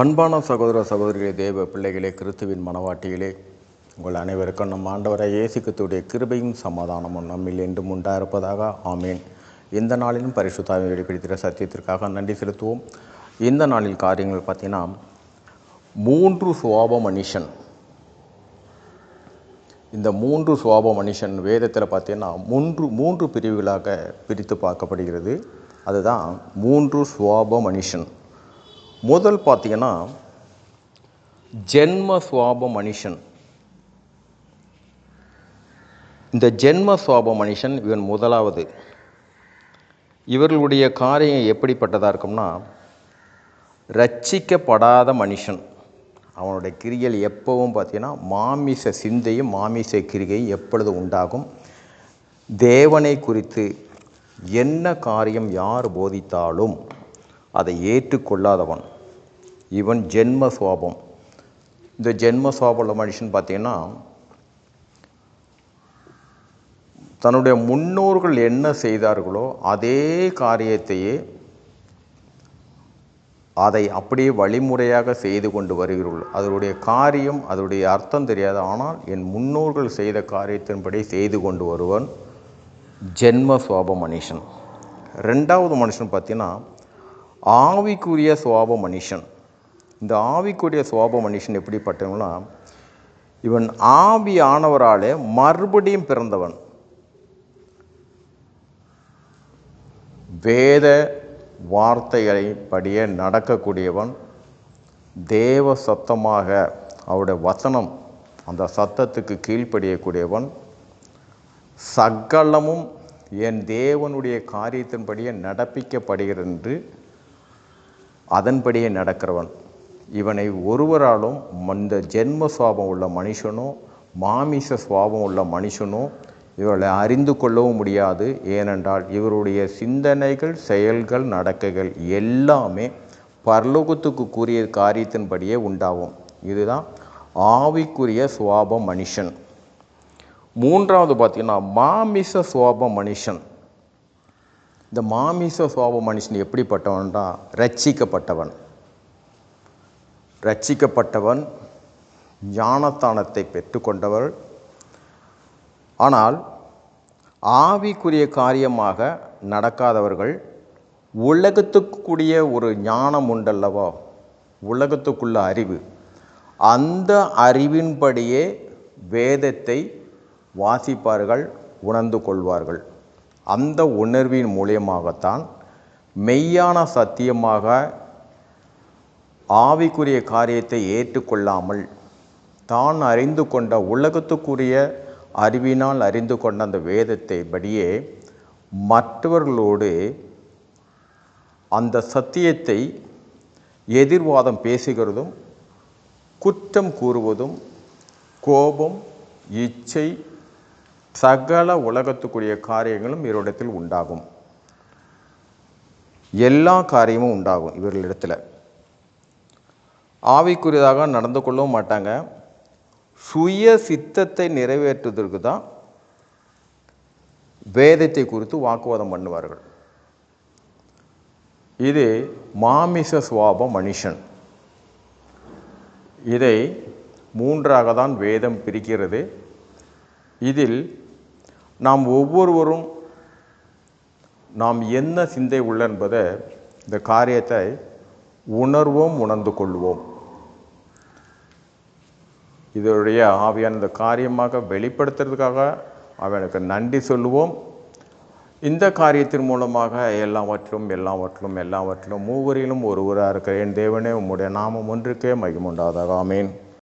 அன்பான சகோதர சகோதரிகளே தேவ பிள்ளைகளே கிறிஸ்துவின் மனவாட்டிகளே உங்கள் அனைவருக்கும் நம் ஆண்டவரை இயேசுக்கத்துடைய கிருபையும் சமாதானமும் நம்மில் என்றும் உண்டாயிருப்பதாக. ஆமேன். இந்த நாளிலும் பரிசுத்தாவை வெளிப்படுத்துகிற சத்தியத்திற்காக நன்றி செலுத்துவோம். இந்த நாளில் காரியங்கள் பார்த்தீங்கன்னா மூன்று சுவாப மனுஷன். இந்த மூன்று சுவாப மனுஷன் வேதத்தில் பார்த்தீங்கன்னா மூன்று மூன்று பிரிவுகளாக பிரித்து பார்க்கப்படுகிறது. அதுதான் மூன்று சுவாப மனுஷன். முதல் பார்த்தீங்கன்னா ஜென்ம சுவாப மனுஷன். இந்த ஜென்ம சுவாப மனுஷன் இவன் முதலாவது. இவர்களுடைய காரியம் எப்படிப்பட்டதாக இருக்கும்னா ரட்சிக்கப்படாத மனுஷன். அவனுடைய கிரிகள் எப்பவும் பார்த்தீங்கன்னா மாமிச சிந்தையும் மாமிச கிரிகையும் எப்பொழுது உண்டாகும்? தேவனை குறித்து என்ன காரியம் யார் போதித்தாலும் அதை ஏற்றுக்கொள்ளாதவன். இவன் ஜென்ம சுவாபம் இந்த ஜென்ம சுவாபம் உள்ள மனுஷன் பார்த்தீங்கன்னா தன்னுடைய முன்னோர்கள் என்ன செய்தார்களோ அதே காரியத்தையே அதை அப்படியே வழிமுறையாக செய்து கொண்டு வருகிறீர்கள் அதனுடைய காரியம் அதனுடைய அர்த்தம் தெரியாது. ஆனால் என் முன்னோர்கள் செய்த காரியத்தின்படி செய்து கொண்டு வருவன் ஜென்ம சுவாப மனுஷன். ரெண்டாவது மனுஷன் பார்த்தீங்கன்னா ஆவிக்குரிய சுவாப மனுஷன். இந்த ஆவிக்குரிய சுவாப மனுஷன் எப்படிப்பட்டவங்களா இவன் ஆவி ஆனவராலே மறுபடியும் பிறந்தவன். வேத வார்த்தைகளை படியே நடக்கக்கூடியவன் தேவ சத்தமாக அவருடைய வசனம் அந்த சத்தத்துக்கு கீழ்ப்படியக்கூடியவன். சகலமும் என் தேவனுடைய காரியத்தின்படியே நடப்பிக்கப்படுகிறது என்று அதன்படியே நடக்கிறவன். இவனை ஒருவராலும் இந்த ஜென்ம சுவாபம் உள்ள மனுஷனோ மாமிச சுவாபம் உள்ள மனுஷனோ இவர்களை அறிந்து கொள்ளவும் முடியாது. ஏனென்றால் இவருடைய சிந்தனைகள் செயல்கள் நடக்கைகள் எல்லாமே பரலோகத்துக்கு கூறிய காரியத்தின்படியே உண்டாகும். இதுதான் ஆவிக்குரிய சுவாப மனுஷன். மூன்றாவது பார்த்திங்கன்னா மாமிச சுவாப மனுஷன். இந்த மாமிச சுவாப மனுஷன் எப்படிப்பட்டவன்டா? ரட்சிக்கப்பட்டவன். ரட்சிக்கப்பட்டவன் ஞானத்தானத்தை பெற்றுக்கொண்டவர் ஆனால் ஆவிக்குரிய காரியமாக நடக்காதவர்கள் உலகத்துக்குரிய ஒரு ஞானம் உண்டல்லவா? உலகத்துக்குள்ள அறிவு. அந்த அறிவின்படியே வேதத்தை வாசிப்பார்கள் உணர்ந்து கொள்வார்கள். அந்த உணர்வின் மூலியமாகத்தான் மெய்யான சத்தியமாக ஆவிக்குரிய காரியத்தை ஏற்றுக்கொள்ளாமல் தான் அறிந்து கொண்ட உலகத்துக்குரிய அறிவினால் அறிந்து கொண்ட அந்த வேதத்தை படியே மற்றவர்களோடு அந்த சத்தியத்தை எதிர்வாதம் பேசுகிறதும் குற்றம் கூறுவதும் கோபம் இச்சை சகல உலகத்துக்குரிய காரியங்களும் இவரிடத்தில் உண்டாகும். எல்லா காரியமும் உண்டாகும் இவர்களிடத்தில். ஆவிக்குரியதாக நடந்து கொள்ளவும் மாட்டாங்க. சுய சித்தத்தை நிறைவேற்றுவதற்கு தான் வேதத்தை குறித்து வாக்குவாதம் பண்ணுவார்கள். இது மாமிச சுவாப மனுஷன். இதை மூன்றாக தான் வேதம் பிரிக்கிறது. இதில் நாம் ஒவ்வொருவரும் நாம் என்ன சிந்தை உள்ள என்பதை இந்த காரியத்தை உணர்வோம் உணர்ந்து கொள்வோம். இதனுடைய ஆவியானது இந்த காரியமாக வெளிப்படுத்துறதுக்காக அவனுக்கு நன்றி சொல்லுவோம். இந்த காரியத்தின் மூலமாக எல்லாவற்றிலும் எல்லாவற்றிலும் எல்லாவற்றிலும் மூவரிலும் ஒருவராக இருக்கிற என் தேவனே உம்முடைய நாமம் ஒன்றுக்கே மகிமுண்டாதாக ஆமேன்.